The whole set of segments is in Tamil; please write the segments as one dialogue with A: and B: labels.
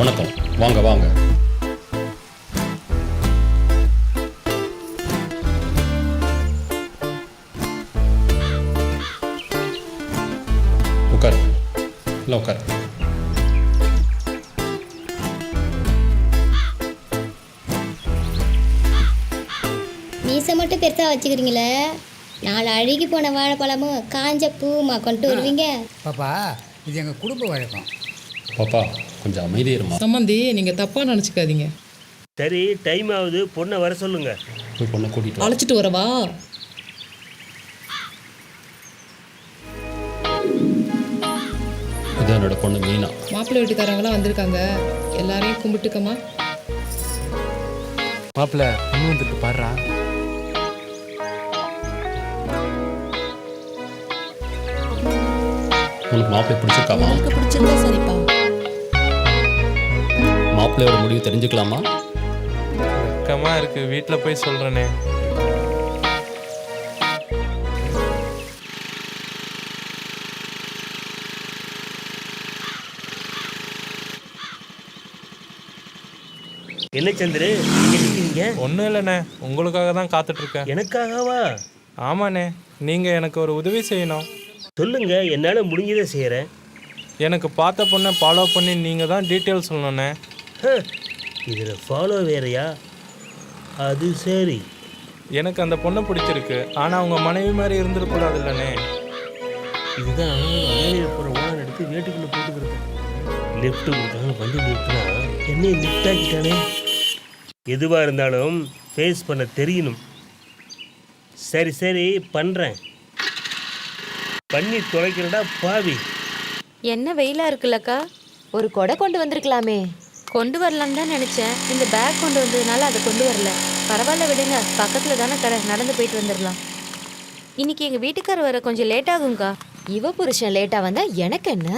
A: வணக்கம். வாங்க வாங்க. உட்காரு. இல்லை உட்காரு.
B: மீசை மட்டும் பெருசாக வச்சுக்கிறீங்களே? நாலு அழுகி போன வாழைப்பழமும் காஞ்ச பூவுமா கொண்டு வருவீங்க?
C: பாப்பா இது எங்கள் குடும்ப வழக்கம்.
A: பாப்பா கொஞ்சம் அமைதி இருமா?
D: சம்மந்தி நீங்கள் தப்பாக நினச்சிக்காதீங்க.
E: சரி டைம் ஆகுது. பொண்ணை வர சொல்லுங்க.
A: போய் பொண்ணை கூட்டிட்டு வா.
D: அழைச்சிட்டு வரவா?
A: இது என்னோட பொண்ணு மீனா.
D: மாப்பிள்ளை வீட்டுக்காரங்களாம் வந்திருக்காங்க. எல்லாரையும் கும்பிட்டுக்கம்மா.
F: மாப்பிள்ள பொண்ணு வந்துட்டு பாடுறா
A: உனக்கு மாப்பிள்ளை பிடிச்சிருக்காமா
G: உங்களுக்கு பிடிச்சிருந்தா சரிப்பா
A: மாப்பிள்ளையோட முடிவு தெரிஞ்சுக்கலாமா?
F: வெக்கமா இருக்கு. வீட்டில் போய் சொல்றேனே.
E: என்ன சந்திரு? நிக்கிறீங்க
F: ஒன்றும் இல்லைண்ணே. உங்களுக்காக தான் காத்துட்டு இருக்கேன்
E: எனக்காகவா?
F: ஆமாண்ணே. நீங்கள் எனக்கு ஒரு உதவி செய்யணும்.
E: சொல்லுங்க. என்னால முடிஞ்சதை செய்யறேன்.
F: எனக்கு பார்த்த பொண்ணை ஃபாலோ பண்ணி நீங்கள் தான் டீட்டெயில் சொல்லணுண்ணே
E: இதுல ஃபாலோ வேறயா? அது சரி.
F: எனக்கு அந்த பொண்ணை பிடிச்சிருக்கு. ஆனால் அவங்க மனைவி மாதிரி இருந்துடக்கூடாது இல்லைண்ணே
E: இதுதான் வேலையில் போற ஓனர் எடுத்து வேட்டுக்குள்ள போட்டுக்கிறது. லிஃப்ட் கொடுத்தாலும் வண்டி நிறுத்தினா என்னை லிஃப்ட் ஆக்கிட்டானே? எதுவா இருந்தாலும் ஃபேஸ் பண்ண தெரியணும். சரி சரி பண்றேன். பண்ணி தொலைக்கிறடா பாவி.
H: என்ன வெயிலா இருக்குல்லக்கா?
G: ஒரு கொடை கொண்டு வந்திருக்கலாமே.
H: கொண்டு வரலான்னு தான் நினச்சேன். இந்த பேக் கொண்டு வந்ததுனால அதை கொண்டு வரல. பரவாயில்ல விடுங்க. பக்கத்தில் தானே கடை. நடந்து போயிட்டு வந்துடலாம். இன்னைக்கு எங்கள் வீட்டுக்காரர் வர கொஞ்சம் லேட் ஆகும்க்கா.
G: இவ புருஷன் லேட்டாக வந்தால் எனக்கு என்ன?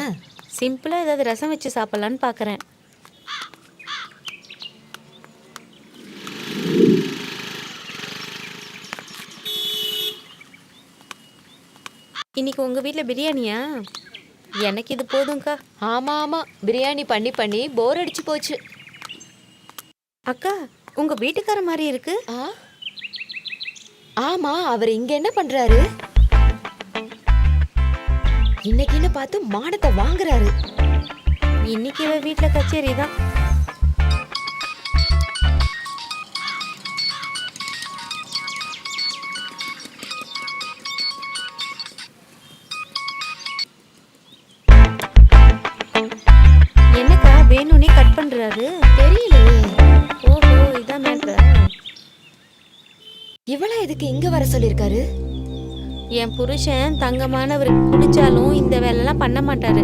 H: சிம்பிளாக ஏதாவது ரசம் வச்சு சாப்பிட்லான்னு பார்க்குறேன் இன்னைக்கு உங்கள் வீட்டில் பிரியாணியா? எனக்கு இது போதும்க்கா.
G: ஆமா ஆமா பிரியாணி பண்ணி பண்ணி போர் அடிச்சு போச்சு.
H: அக்கா உங்க வீட்டுக்கார மாதிரி இருக்கு.
G: ஆ? ஆமா அவர் இங்க என்ன பண்றாரு? இன்னைக்குன்னு பார்த்து மானத்தை வாங்குறாரு.
H: இன்னைக்கு இவ வீட்ல கச்சேரி தான். என் புருஷன் தங்கமானவர் குடிச்சாலும் இந்த வேலைலாம் பண்ண மாட்டாரு.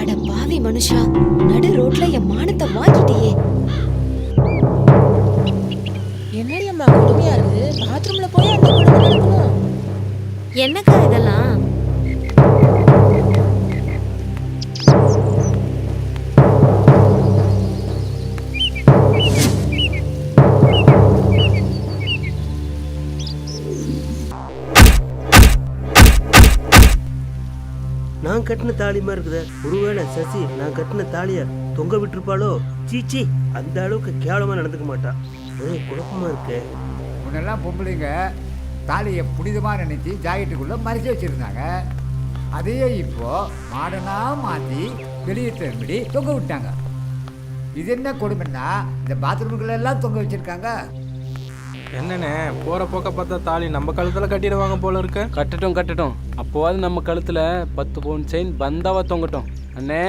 G: அட பாவி மனுஷா நடு ரோட்ல என் மானத்தை வாங்கிட்டியே.
I: என்னடி அம்மா கொடுமையா இருக்கு? பாத்ரூம்ல போய் அந்த
H: என்னக்கா இதெல்லாம்?
E: நான் கட்டின தாலி மாதிரி இருக்குதே. ஒருவேளை சசி நான் கட்டின தாலிய தொங்க விட்டுருப்பாளோ? சீச்சி அந்த அளவுக்கு கேவலமா நடந்துக்க மாட்டா. ஒரே குழப்பமா இருக்கு.
C: முன்னெல்லாம் பொம்பளைங்க தாலியை புனிதமாக நினைச்சு ஜாக்கெட்டுக்குள்ளே மறைச்சி வச்சுருந்தாங்க. அதையே இப்போ மாடனாக மாற்றி வெளியே திரும்பி தொங்க விட்டாங்க. இது என்ன கொடுமைன்னா இந்த பாத்ரூம்களெல்லாம் தொங்க வச்சுருக்காங்க.
F: என்னண்ணே போகிற போக்க பார்த்தா தாலி நம்ம கழுத்தில் கட்டிடுவாங்க போல இருக்கு.
J: கட்டட்டும் கட்டட்டும். அப்போவாது நம்ம கழுத்துல பத்து பவுன் செயின் பந்தாவா தொங்கட்டும். அண்ணே.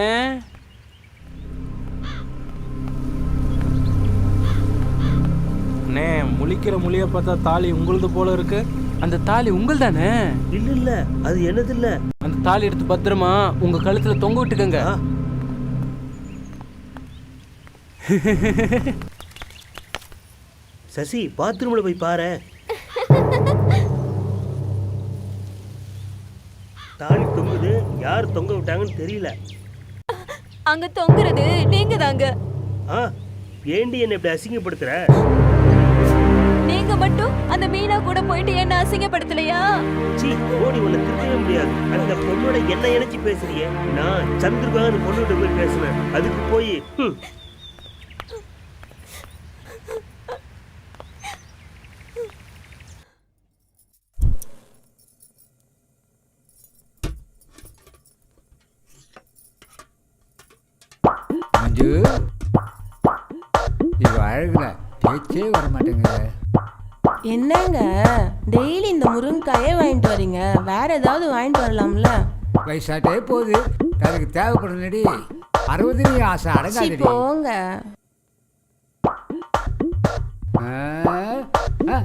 F: அண்ணே முழிக்கிற முழிய பார்த்தா தாலி உங்களுது போல இருக்கு.
J: அந்த தாலி உங்கள் தானே
E: இல்ல இல்ல. அது என்னது இல்ல
J: அந்த தாலி எடுத்து பத்திரமா உங்க கழுத்துல தொங்க விட்டுக்கங்க.
E: சசி பாத்ரூம்ல போய் பாரு. தாலி தொங்குது. யார் தொங்க விட்டாங்கன்னு தெரியல.
H: அங்க தொங்குறது நீங்க தாங்க
E: ஆ ஏண்டி என்னை இப்படி அசிங்கப்படுத்துற?
G: நீங்க மட்டும் அந்த மீனா கூட போயிட்டு என்ன அசிங்கப்படுத்தலையா?
E: சீ ஓடி உன்னை திருத்தவே முடியாது. அந்த பொண்ணோட என்ன இணைச்சு பேசுறியே. நான் சந்திரகான்னு பொண்ணுகிட்ட போய் பேசினேன் அதுக்கு போய்
C: அழகுல பேச்சே வர மாட்டேங்குது
I: என்னங்க? டெய்லி இந்த முருங்கைக்காயே வாங்கிட்டு வரீங்க. வேற ஏதாவது வாங்கிட்டு வரலாம்ல?
C: வயசாட்டே போகுது. அதுக்கு தேவைப்படும்லடி அறுபதுலேயும் ஆசை
I: சீ,
C: அடங்காதடி
I: போங்க.
C: ஆ, ஆ.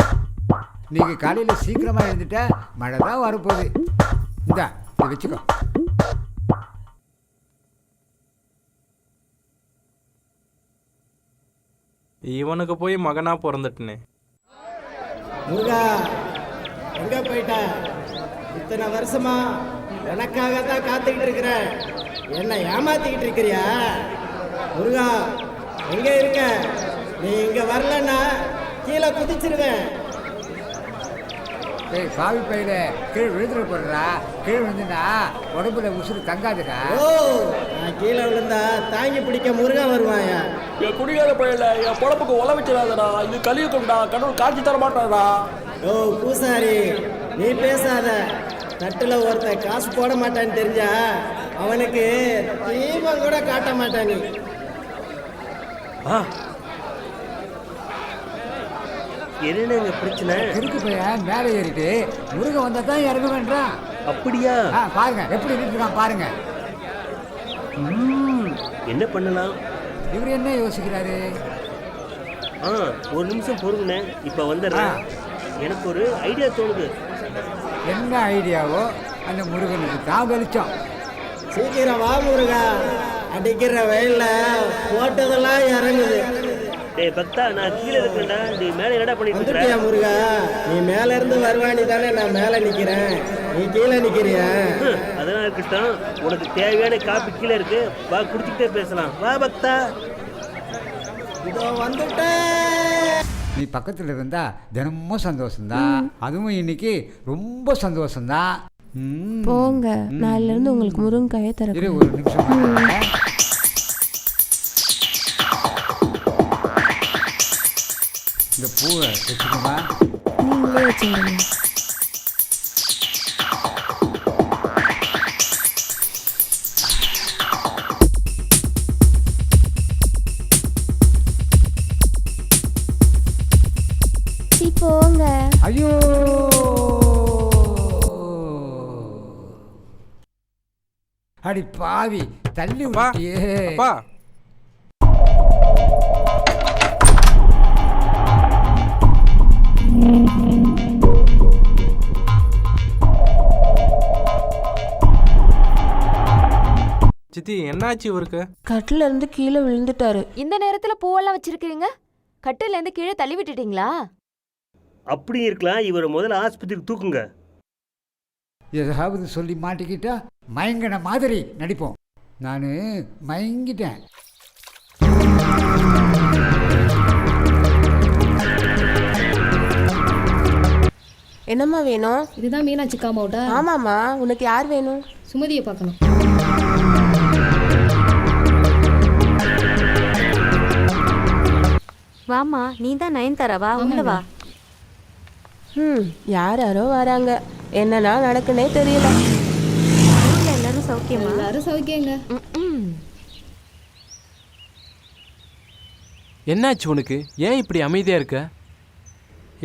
C: நீங்க காலையில் சீக்கிரமா எழுந்துட்ட மழை தான் வரப்போகுது. இந்தா இதை வச்சுக்கோ.
F: இவனுக்கு போய் மகனா பிறந்துட்டுனே.
K: முருகா எங்க போயிட்ட? இத்தனை வருஷமா எனக்காக தான் காத்துக்கிட்டு இருக்கிறேன் என்ன ஏமாத்திக்கிட்டு இருக்கிறியா? முருகா எங்க இருக்க? நீ இங்க வரலன்னா கீழே குதிச்சிருவேன்.
C: ஏய் பாவி பையில கீழே விழுந்துட போடுறா கீழே விழுந்துனா உடம்புல உசுறு தங்காதுடா.
K: ஓ நான் கீழே விழுந்தா தாங்கி பிடிக்க முருகா வருவாயா?
J: என் குடிகார பையல என் பொழப்புக்கு உழ வச்சிடாதடா. இது கலியுகம்டா கடவுள் காட்சி தர மாட்டாடா
K: ஓ பூசாரி நீ பேசாத. தட்டுல ஒருத்தன் காசு போட மாட்டான்னு தெரிஞ்சா அவனுக்கு தீபம் கூட காட்ட மாட்டான் நீ.
E: என்னங்க பிரச்சனை?
C: கிறுக்கு பையன் மேலே ஏறிட்டு. முருகன் வந்தா தான் இறங்க வேண்டாம்
E: அப்படியா?
C: ஆ பாருங்க. எப்படி நின்றுருக்கான் பாருங்க.
E: என்ன பண்ணலாம்?
C: இவர் என்ன யோசிக்கிறாரு?
E: ஆ ஒரு நிமிஷம் பொறுங்கண்ணே. இப்போ வந்துடுறேன். எனக்கு ஒரு ஐடியா தோணுது.
C: என்ன ஐடியாவோ அந்த முருகனுக்கு தான் வெளிச்சம்.
K: சீக்கிரம் வா முருகா. அடிக்கிற வெயில்ல போட்டதெல்லாம் இறங்குது.
E: டேய் பக்தா நான் கீழே இருக்கேன்டா. நீ மேலே என்னடா பண்ணிட்டு இருக்க?
K: முருகா? நீ மேல இருந்து வருவானி தானே நான் மேல நிக்கிறேன். நீ கீழே நிக்கிறியா?
E: அதெல்லாம் இருக்கட்டும் உனக்கு தேவையான காப்பி கீழே இருக்கு. வா குடிச்சுக்கிட்டே பேசலாம். வா பக்தா.
K: இதோ வந்துட்டேன்
C: நீ பக்கத்தில் இருந்தா தினமும் சந்தோஷம்தான். அதுவும் இன்னைக்கு ரொம்ப சந்தோஷம்தான். ம்.
I: போங்க. நாளைல இருந்து உங்களுக்கு முருங்கைக்காயே தரேன்
C: ஒரு நிமிஷம். இந்த பூவை வச்சுக்கோமா
I: நீங்களே வச்சுருங்க
B: சீ போங்க
C: ஐயோ அடி பாவி தள்ளி
F: வா சித்தி என்னாச்சு இவருக்கு?
I: கட்டில இருந்து கீழே விழுந்துட்டாரு.
G: இந்த நேரத்துல பூவெல்லாம் வச்சிருக்கீங்க கட்டில இருந்து கீழே தள்ளி விட்டுட்டீங்களா?
E: அப்படி இருக்கலாம். இவரை முதல்ல ஆஸ்பத்திரிக்கு தூக்குங்க.
C: ஏதாவது சொல்லி மாட்டிக்கிட்டா மயங்கின மாதிரி நடிப்போம். நான் மயங்கிட்டேன்.
I: என்னம்மா வேணும்?
D: இதுதான் மீனாட்சி காமாவோட்டா
I: ஆமாம்மா. உனக்கு யார் வேணும்?
D: சுமதியை பார்க்கணும்.
H: வாமா நீ தான் நயன்தாராவா? உள்ள வா.
I: ம் யார் யாரோ வராங்க. என்னன்னா நடக்குன்னே தெரியல.
H: எல்லாரும் சௌக்கியமா?
D: எல்லாரும் சௌக்கியங்க.
H: ம்
J: என்னாச்சு உனக்கு? ஏன் இப்படி அமைதியா இருக்க?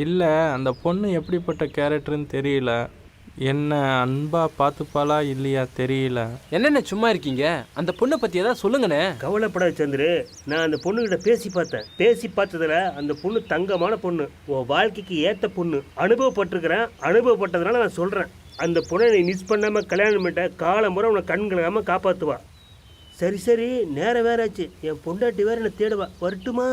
F: இல்லை அந்த பொண்ணு எப்படிப்பட்ட கேரக்டர்னு தெரியல. என்ன அன்பா பார்த்துப்பாளா இல்லையா தெரியல.
J: என்னென்ன சும்மா இருக்கீங்க? அந்த பொண்ணை பத்தி ஏதாவது சொல்லுங்கண்ணே
E: கவலைப்படாத சந்திரு நான் அந்த பொண்ணுகிட்ட பேசி பார்த்தேன். பேசி பார்த்ததுல அந்த பொண்ணு தங்கமான பொண்ணு. உன் வாழ்க்கைக்கு ஏற்ற பொண்ணு. அனுபவப்பட்டிருக்கிறேன். அனுபவப்பட்டதுனால நான் சொல்கிறேன் அந்த பொண்ணை நீ மிஸ் பண்ணாமல் கல்யாணம் பண்ணிட்ட காலம் முறை உன்னை கண் கலகாமல் காப்பாற்றுவா சரி சரி நேரம் வேற ஆச்சு. என் பொண்டாட்டி வேற என்னை தேடுவா. வரட்டுமா?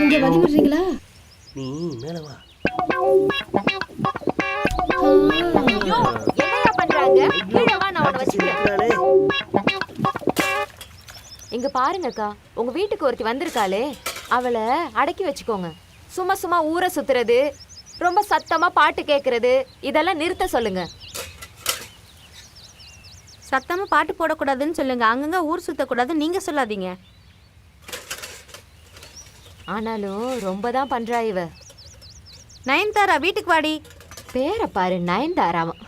D: இங்க வழி விடுறீங்களா?
E: நீ மேலே வா.
G: இங்க பாருங்கக்கா உங்க வீட்டுக்கு ஒருத்தி வந்திருக்காளே. அவளை அடக்கி வச்சுக்கோங்க. சும்மா சும்மா ஊரை சுத்துறது ரொம்ப சத்தமா பாட்டு கேட்கறது இதெல்லாம் நிறுத்த சொல்லுங்க.
H: சத்தமா பாட்டு போடக்கூடாதுன்னு சொல்லுங்க. அங்கங்க ஊர் சுத்தக்கூடாதுன்னு நீங்க சொல்லாதீங்க.
G: ஆனாலும் ரொம்ப தான் பண்றா இவ.
H: நயன்தாரா வீட்டுக்கு வாடி.
G: பேரை பாரு நயன்தாராவன்.